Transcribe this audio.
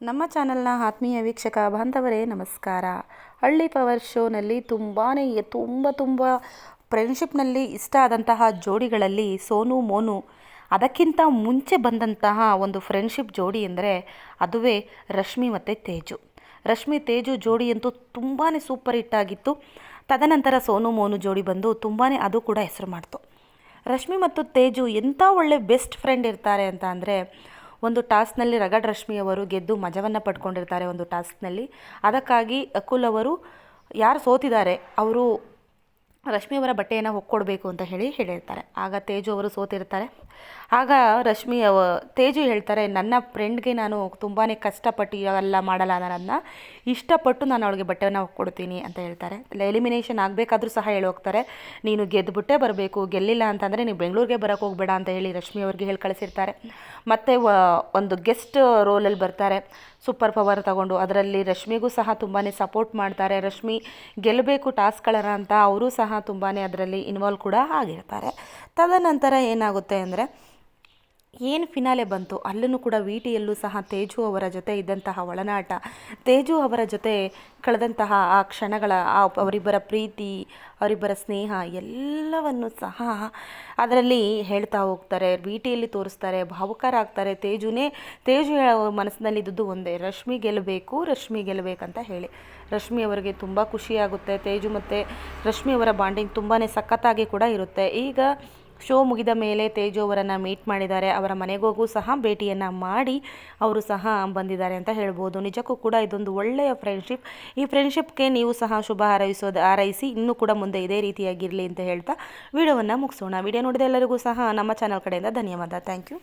ನಮ್ಮ ಚಾನಲ್ನ ಆತ್ಮೀಯ ವೀಕ್ಷಕ ಬಾಂಧವರೇ, ನಮಸ್ಕಾರ. ಹಳ್ಳಿ ಪವರ್ ಶೋನಲ್ಲಿ ತುಂಬಾ ತುಂಬ ತುಂಬ ಫ್ರೆಂಡ್ಶಿಪ್ನಲ್ಲಿ ಇಷ್ಟ ಆದಂತಹ ಜೋಡಿಗಳಲ್ಲಿ ಸೋನು, ಮೋನು, ಅದಕ್ಕಿಂತ ಮುಂಚೆ ಬಂದಂತಹ ಒಂದು ಫ್ರೆಂಡ್ಶಿಪ್ ಜೋಡಿ ಅಂದರೆ ಅದುವೇ ರಶ್ಮಿ ಮತ್ತು ತೇಜು. ರಶ್ಮಿ, ತೇಜು ಜೋಡಿ ಅಂತೂ ತುಂಬಾ ಸೂಪರ್ ಹಿಟ್ ಆಗಿತ್ತು. ತದನಂತರ ಸೋನು, ಮೋನು ಜೋಡಿ ಬಂದು ತುಂಬಾ ಅದು ಕೂಡ ಹೆಸರು ಮಾಡ್ತು. ರಶ್ಮಿ ಮತ್ತು ತೇಜು ಎಂಥ ಒಳ್ಳೆ ಬೆಸ್ಟ್ ಫ್ರೆಂಡ್ ಇರ್ತಾರೆ ಅಂತ ಅಂದರೆ ಒಂದು ಟಾಸ್ಕ್ನಲ್ಲಿ ರಗಡ್ ರಶ್ಮಿಯವರು ಗೆದ್ದು ಮಜವನ್ನು ಪಡ್ಕೊಂಡಿರ್ತಾರೆ ಒಂದು ಟಾಸ್ಕ್ನಲ್ಲಿ. ಅದಕ್ಕಾಗಿ ಅಕುಲ್ ಅವರು ಯಾರು ಸೋತಿದ್ದಾರೆ, ಅವರು ರಶ್ಮಿ ಅವರ ಬಟ್ಟೆಯನ್ನು ಒಕ್ಕೊಡಬೇಕು ಅಂತ ಹೇಳಿ ಹೇಳಿರ್ತಾರೆ. ಆಗ ತೇಜು ಅವರು ಸೋತಿರ್ತಾರೆ. ಆಗ ರಶ್ಮಿ ಅವ, ತೇಜು ಹೇಳ್ತಾರೆ, ನನ್ನ ಫ್ರೆಂಡ್ಗೆ ನಾನು ತುಂಬಾ ಕಷ್ಟಪಟ್ಟು ಎಲ್ಲ ಮಾಡಲ್ಲ ನಾನನ್ನ ಇಷ್ಟಪಟ್ಟು ನಾನು ಅವಳಿಗೆ ಬಟ್ಟೆಯನ್ನು ಒಕ್ಕೊಡ್ತೀನಿ ಅಂತ ಹೇಳ್ತಾರೆ. ಎಲಿಮಿನೇಷನ್ ಆಗಬೇಕಾದ್ರೂ ಸಹ ಹೇಳಿ ಹೋಗ್ತಾರೆ. ನೀನು ಗೆದ್ದುಬಿಟ್ಟೇ ಬರಬೇಕು, ಗೆಲ್ಲಿಲ್ಲ ಅಂತಂದರೆ ನೀವು ಬೆಂಗಳೂರಿಗೆ ಬರೋಕ್ಕೆ ಹೋಗಬೇಡ ಅಂತ ಹೇಳಿ ರಶ್ಮಿ ಅವ್ರಿಗೆ ಹೇಳಿ ಕಳಿಸಿರ್ತಾರೆ. ಮತ್ತು ಒಂದು ಗೆಸ್ಟ್ ರೋಲಲ್ಲಿ ಬರ್ತಾರೆ. ಸೂಪರ್ ಪವರ್ ತಗೊಂಡು ಅದರಲ್ಲಿ ರಶ್ಮಿಗೂ ಸಹ ತುಂಬಾ ಸಪೋರ್ಟ್ ಮಾಡ್ತಾರೆ. ರಶ್ಮಿ ಗೆಲ್ಲಬೇಕು ಟಾಸ್ಕ್ಗಳನ್ನ ಅಂತ ಅವರು ಸಹ ತುಂಬಾ ಅದರಲ್ಲಿ ಇನ್ವಾಲ್ವ್ ಕೂಡ ಆಗಿರ್ತಾರೆ. ತದನಂತರ ಏನಾಗುತ್ತೆ ಅಂದರೆ ಏನು ಫಿನಾಲೆ ಬಂತು? ಅಲ್ಲೂ ಕೂಡ ವಿ ಟಿಯಲ್ಲೂ ಸಹ ತೇಜು ಅವರ ಜೊತೆ ಇದ್ದಂತಹ ಒಳನಾಟ. ತೇಜು ಅವರ ಜೊತೆ ಕಳೆದಂತಹ ಆ ಕ್ಷಣಗಳ, ಆ ಅವರಿಬ್ಬರ ಪ್ರೀತಿ, ಅವರಿಬ್ಬರ ಸ್ನೇಹ ಎಲ್ಲವನ್ನು ಸಹ ಅದರಲ್ಲಿ ಹೇಳ್ತಾ ಹೋಗ್ತಾರೆ. ವಿ ಟಿಯಲ್ಲಿ ತೋರಿಸ್ತಾರೆ, ಭಾವುಕರಾಗ್ತಾರೆ. ತೇಜುನೇ, ತೇಜು ಮನಸ್ಸಿನಲ್ಲಿದ್ದು ಒಂದೇ, ರಶ್ಮಿ ಗೆಲ್ಲಬೇಕು ರಶ್ಮಿ ಗೆಲ್ಲಬೇಕಂತ ಹೇಳಿ. ರಶ್ಮಿ ಅವರಿಗೆ ತುಂಬ ಖುಷಿಯಾಗುತ್ತೆ. ತೇಜು ಮತ್ತು ರಶ್ಮಿ ಅವರ ಬಾಂಡಿಂಗ್ ತುಂಬಾ ಸಖತ್ತಾಗಿ ಕೂಡ ಇರುತ್ತೆ. ಈಗ ಶೋ ಮುಗಿದ ಮೇಲೆ ತೇಜು ಅವರನ್ನು ಮೀಟ್ ಮಾಡಿದ್ದಾರೆ. ಅವರ ಮನೆಗೋಗೂ ಸಹ ಭೇಟಿಯನ್ನು ಮಾಡಿ ಅವರು ಸಹ ಬಂದಿದ್ದಾರೆ ಅಂತ ಹೇಳ್ಬೋದು. ನಿಜಕ್ಕೂ ಕೂಡ ಇದೊಂದು ಒಳ್ಳೆಯ ಫ್ರೆಂಡ್ಶಿಪ್ ಈ ಫ್ರೆಂಡ್ಶಿಪ್ಗೆ ನೀವು ಸಹ ಶುಭ ಹಾರೈಸೋದು ಹಾರೈಸಿ ಇನ್ನೂ ಕೂಡ ಮುಂದೆ ಇದೇ ರೀತಿಯಾಗಿರಲಿ ಅಂತ ಹೇಳ್ತಾ ವಿಡಿಯೋವನ್ನು ಮುಗಿಸೋಣ. ವಿಡಿಯೋ ನೋಡಿದ ಎಲ್ಲರಿಗೂ ಸಹ ನಮ್ಮ ಚಾನಲ್ ಕಡೆಯಿಂದ ಧನ್ಯವಾದ. Thank you